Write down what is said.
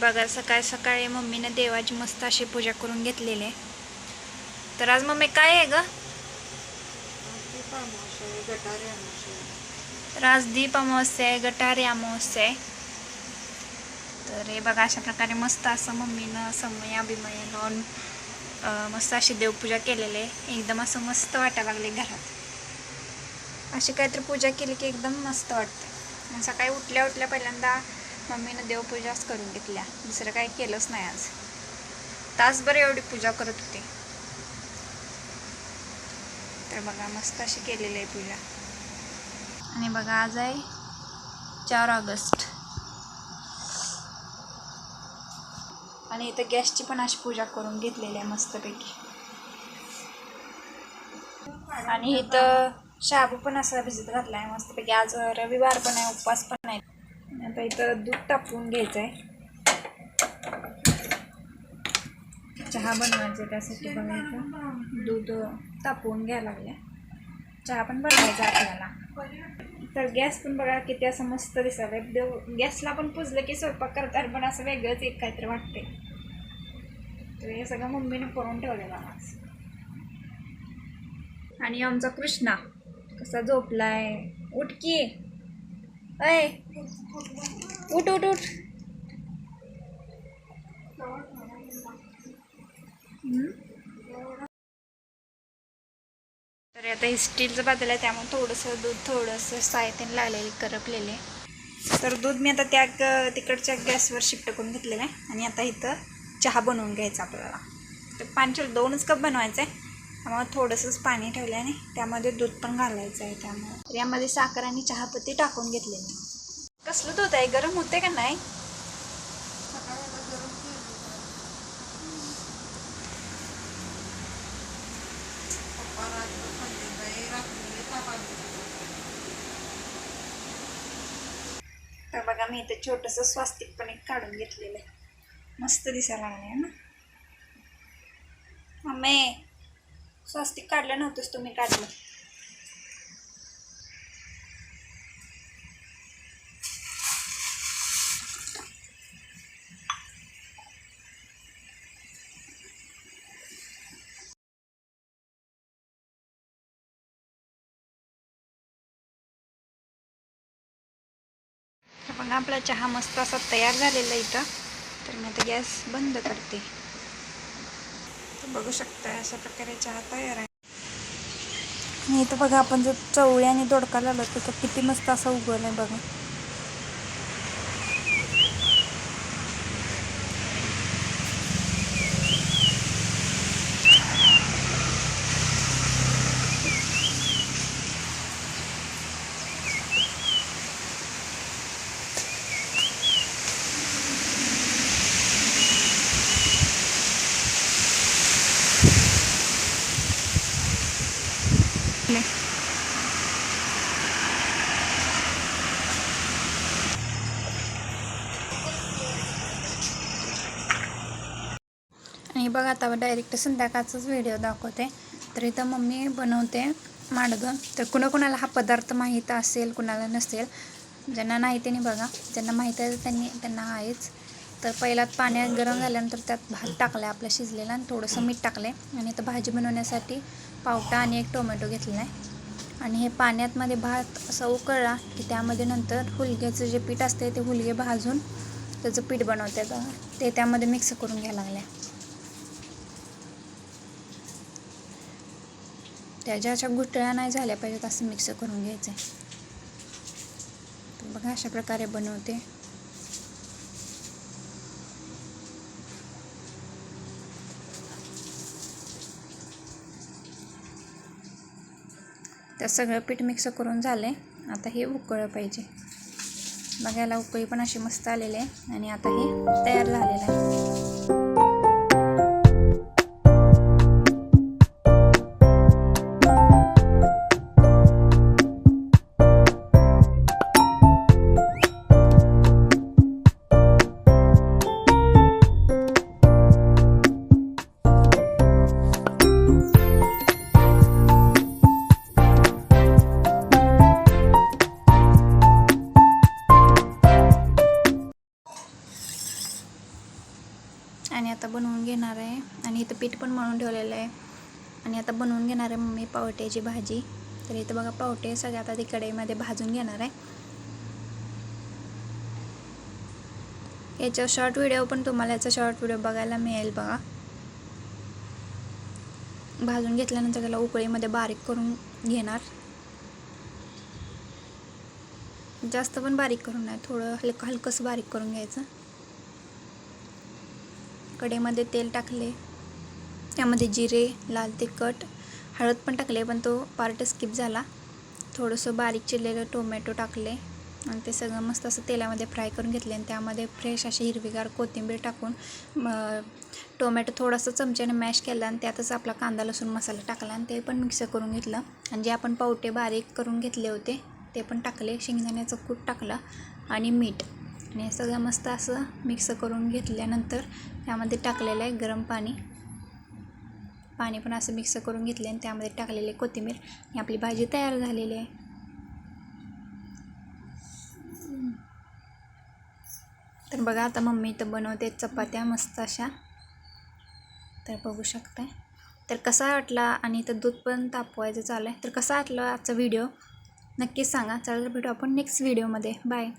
बघा सकाळी सकाळी मम्मीनं देवाची मस्त अशी पूजा करून घेतलेली आहे. तर आज मम्मी काय आहे ग? तर आज दीप अमावस्या आहे गटारी अमावस्या आहे. तर हे बघा अशा प्रकारे मस्त असं मम्मीनं समय अभिमय लावून मस्त अशी देवपूजा केलेली आहे. एकदम असं मस्त वाटायला लागले घरात. अशी काहीतरी पूजा केली की एकदम मस्त वाटते. आणि सकाळी उठल्या उठल्या पहिल्यांदा मम्मीनं देवपूजाच करून घेतल्या. दुसरं काही केलंच नाही आज. तासभर एवढी पूजा करत होती. तर बघा मस्त अशी केलेली आहे पूजा. आणि बघा आज आहे चार ऑगस्ट. आणि इथं गॅसची पण अशी पूजा करून घेतलेली आहे मस्तपैकी. आणि इथं शाबू पण असा भिजत घातला आहे मस्तपैकी. आज रविवार पण आहे उपवास पण आहे. आता इथं दूध तापवून घ्यायचं आहे चहा बनवायचं त्यासाठी बघा इथं. दूध तापवून घ्यायला लागले चहा पण बनवायचा आपल्याला. तर गॅस पण बघा किती असं मस्त दिसायला देव गॅसला पण पुजलं की स्वयंपाक करताना पण असं वेगळंच एक काहीतरी वाटते तर हे सगळं मम्मीने करून ठेवलेलं आज आणि आमचा कृष्णा कसा झोपलाय? उठकी अय. उठ उठ उठ. तर आता हे स्टीलचं पातेलं आहे त्यामुळे थोडंसं दूध थोडंसं सायतेने लागलेले करपलेले. तर दूध मी आता त्या तिकडच्या गॅसवर शिफ्ट करून घेतलेलं आहे. आणि आता इथं चहा बनवून घ्यायचा आपल्याला. तर पाणी दोनच कप बनवायचं आहे त्यामुळे थोडंसंच पाणी ठेवलं आहे आणि त्यामध्ये दूध पण घालायचं आहे त्यामुळे. यामध्ये साखर आणि चहापत्ती टाकून घेतलेली. कसलं दूध आहे? गरम होते का नाही? तर बघा मी इथे छोटंसं स्वास्तिक पण एक काढून घेतलेलं आहे. मस्त दिसायला लागले ना? मम्मी स्वास्तिक काढलं नव्हतंच तुम्ही काढलं. मग आपला चहा मस्त असा तयार झालेला आहे इथं. तर मी आता गॅस बंद करते. बघू शकता अशा प्रकारे चहा तयार आहे. आणि इथं बघा आपण जो चवळी आणि दोडका लावलो तर तो किती मस्त असा उगवला आहे बघा. बघा आता डायरेक्ट संध्याकाळचाच व्हिडिओ दाखवते. तर इथं मम्मी बनवते माडगं. तर कुणाकुणाला हा पदार्थ माहीत असेल कुणाला नसेल ज्यांना नाही त्यांनी बघा. ज्यांना माहीत आहे त्यांनी त्यांना आहेच. तर पहिल्यात पाण्यात गरम झाल्यानंतर त्यात भात टाकला आहे आपला शिजलेला आणि थोडंसं मीठ टाकलं आहे आणि इथं भाजी बनवण्यासाठी पावटा आणि एक टोमॅटो घेतलेला आहे. आणि हे पाण्यातमध्ये भात असा उकळला की त्यामध्ये नंतर हुलग्याचं जे पीठ असते ते हुलगे भाजून त्याचं पीठ बनवते बघा. ते त्यामध्ये मिक्स करून घ्यायला लागले त्याच्या अशा गुठळ्या नाही झाल्या पाहिजेत असं मिक्स करून घ्यायचं आहे बघा अशा प्रकारे बनवते. तर सगळं पीठ मिक्स करून झालं. आहे आता हे उकळलं पाहिजे. बघायला उकळी पण अशी मस्त आलेली आहे आणि आता हे तयार झालेलं आहे. घेणार आहे. आणि इथं पीठ पण मळून ठेवलेलं आहे. आणि आता बनवून घेणार आहे मम्मी पावट्याची भाजी. तर इथं बघा पावटे सगळ्यात आधी कढईमध्ये भाजून घेणार आहे. याचा शॉर्ट व्हिडिओ पण तुम्हाला याचा शॉर्ट व्हिडिओ बघायला मिळेल बघा. भाजून घेतल्यानंतर त्याला उकळीमध्ये बारीक करून घेणार. जास्त पण बारीक करून नाही थोडं हलकं हलकंसं बारीक करून घ्यायचं. कढईमध्ये तेल टाकले. त्यामध्ये जिरे लाल तिखट हळद पण टाकले पण तो पार्ट स्किप झाला. थोडंसं बारीक चिरलेलं टोमॅटो टाकले. आणि ते सगळं मस्त असं तेलामध्ये फ्राय करून घेतले. आणि त्यामध्ये फ्रेश अशी हिरवीगार कोथिंबीर टाकून टोमॅटो थोडंसं चमच्याने मॅश केला आणि त्यातच आपला कांदा लसूण मसाला टाकला आणि ते पण मिक्स करून घेतलं. आणि जे आपण पावटे बारीक करून घेतले होते ते पण टाकले. शेंगदाण्याचं कूट टाकलं आणि मीठ. आणि हे सगळं मस्त असं मिक्स करून घेतल्यानंतर त्यामध्ये टाकलेलं आहे गरम पाणी. पाणी पण असं मिक्स करून घेतले आणि त्यामध्ये टाकलेले कोथिंबीर. आणि आपली भाजी तयार झालेली आहे. तर बघा आता मम्मी तर बनवते चपात्या मस्त अशा. तर बघू शकताय. तर कसा वाटला आणि तर दूध पण तापवायचं चालू आहे. तर कसा वाटला आजचा व्हिडिओ? नक्कीच सांगा. चला भेटू आपण नेक्स्ट व्हिडिओमध्ये बाय